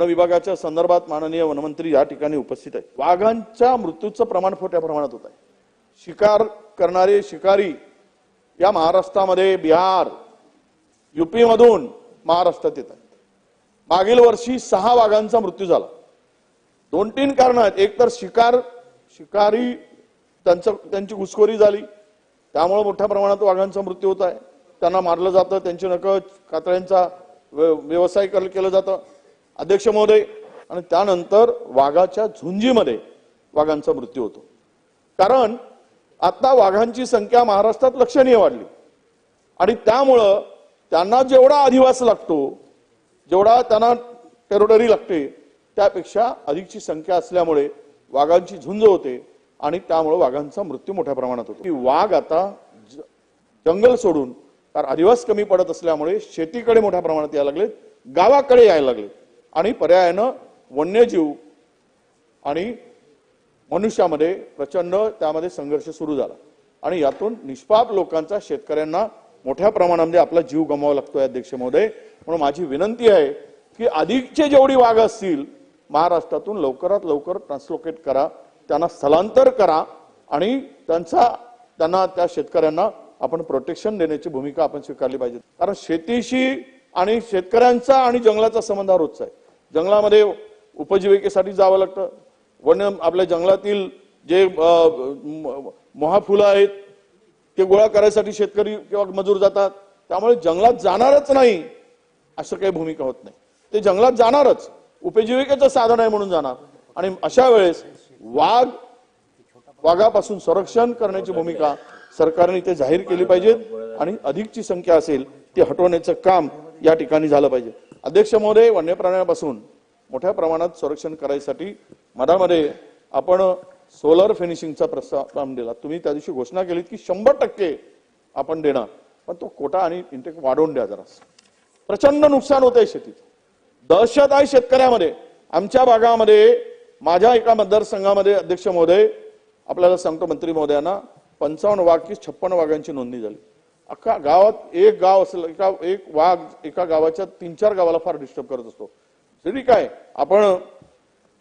One विभागाच्या संदर्भात माननीय वनमंत्री या ठिकाणी उपस्थित आहे वाघांच्या मृत्यूचं प्रमाण मोठ्या प्रमाणात होत आहे. शिकार करणारे शिकारी या महाराष्ट्रामध्ये बिहार युपीमधून महाराष्ट्रात येत आहेत. मागील वर्षी सहा वाघांचा मृत्यू झाला. दोन तीन कारण आहेत. एक तर शिकार शिकारी त्यांचं त्यांची घुसखोरी झाली. त्यामुळे मोठ्या प्रमाणात वाघांचा मृत्यू होत आहे. त्यांना मारलं जातं. त्यांची नकळ कातळ्यांचा व्य- व्यवसाय केलं जातं. अध्यक्ष महोदय आणि त्यानंतर वाघाच्या झुंजीमध्ये वाघांचा मृत्यू होतो. कारण आता वाघांची संख्या महाराष्ट्रात लक्षणीय वाढली. आणि त्यामुळं त्यांना जेवढा अधिवास लागतो जेवढा त्यांना टेरोडरी लागते त्यापेक्षा अधिकची संख्या असल्यामुळे वाघांची झुंज होते आणि त्यामुळे वाघांचा मृत्यू मोठ्या प्रमाणात होतो. की वाघ आता जंगल सोडून कारण अधिवास कमी पडत असल्यामुळे शेतीकडे मोठ्या प्रमाणात यायला लागले गावाकडे यायला लागले आणि पर्यायानं वन्यजीव आणि मनुष्यामध्ये प्रचंड त्यामध्ये संघर्ष सुरू झाला. आणि यातून निष्पाप लोकांचा शेतकऱ्यांना मोठ्या प्रमाणामध्ये आपला जीव गमावा लागतोय अध्यक्ष महोदय. म्हणून माझी विनंती आहे की अधिकचे जेवढी वाघ असतील महाराष्ट्रातून लवकरात लवकर ट्रान्सलोकेट करा त्यांना स्थलांतर करा आणि त्यांचा त्यांना त्या शेतकऱ्यांना आपण प्रोटेक्शन देण्याची भूमिका आपण स्वीकारली पाहिजे. कारण शेतीशी आणि शेतकऱ्यांचा आणि जंगलाचा संबंध हा रोजचा आहे. जंगलामध्ये उपजीविकेसाठी जावं लागतं. वन आपल्या जंगलातील जे महाफुलं आहेत ते गोळा करायसाठी शेतकरी किंवा मजूर जातात. त्यामुळे जंगलात जाणारच नाही असं काही भूमिका होत नाही. ते जंगलात जाणारच. उपजीविकेचं साधन आहे म्हणून जाणार. आणि अशा वेळेस वाघ वाघापासून संरक्षण करण्याची भूमिका सरकारने इथे जाहीर केली पाहिजे आणि अधिकची संख्या असेल ती हटवण्याचं काम या ठिकाणी झालं पाहिजे. अध्यक्ष महोदय वन्य प्राण्यापासून मोठ्या प्रमाणात संरक्षण करायसाठी मधामध्ये आपण सोलर फिनिशिंगचा प्रस्ताव दिला. तुम्ही त्या दिवशी घोषणा केलीत की शंभर टक्के आपण देणार. पण तो कोटा आणि इंटेक वाढवून द्या जरा. प्रचंड नुकसान होत आहे शेतीत. दहशत आहे शेतकऱ्यामध्ये आमच्या भागामध्ये माझ्या एका मतदारसंघामध्ये अध्यक्ष महोदय आपल्याला सांगतो मंत्री महोदयांना पंचावन्न वाघ की छप्पन्न वाघांची नोंदणी झाली. अख्खा गावात एक गाव असेल एका एक वाघ एका गावाच्या तीन चार गावाला फार डिस्टर्ब करत असतो. तरी काय? आपण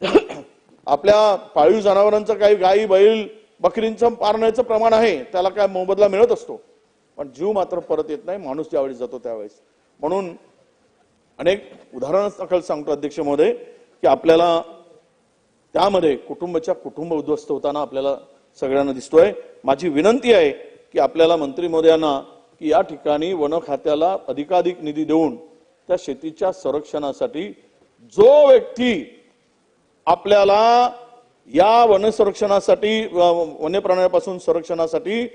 आपल्या पाळीव जनावरांचं काही गाई बैल बकरींचं पारण्याचं प्रमाण आहे त्याला काय मोबदला मिळत असतो? पण जीव मात्र परत येत नाही माणूस ज्यावेळेस जातो त्यावेळेस. म्हणून अनेक उदाहरण दाखल सांगतो अध्यक्ष महोदय की आपल्याला त्यामध्ये कुटुंबाच्या कुटुंब उद्ध्वस्त होताना आपल्याला सगळ्यांना दिसतोय. माझी विनंती आहे की आपल्याला मंत्री महोदयांना की या ठिकाणी वन खात्याला अधिकाधिक निधी देऊन त्या शेतीच्या संरक्षणासाठी जो व्यक्ती आपल्याला या वन संरक्षणासाठी वन्य प्राण्यांपासून संरक्षणासाठी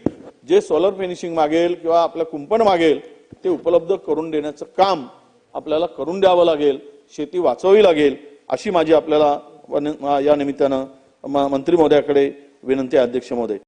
जे सोलर फिनिशिंग मागेल किंवा आपल्या कुंपण मागेल ते उपलब्ध करून देण्याचं काम आपल्याला करून द्यावं लागेल शेती वाचवावी लागेल अशी माझी आपल्याला वन- या निमित्तानं मंत्री महोदयाकडे विनंती आहे अध्यक्ष महोदय.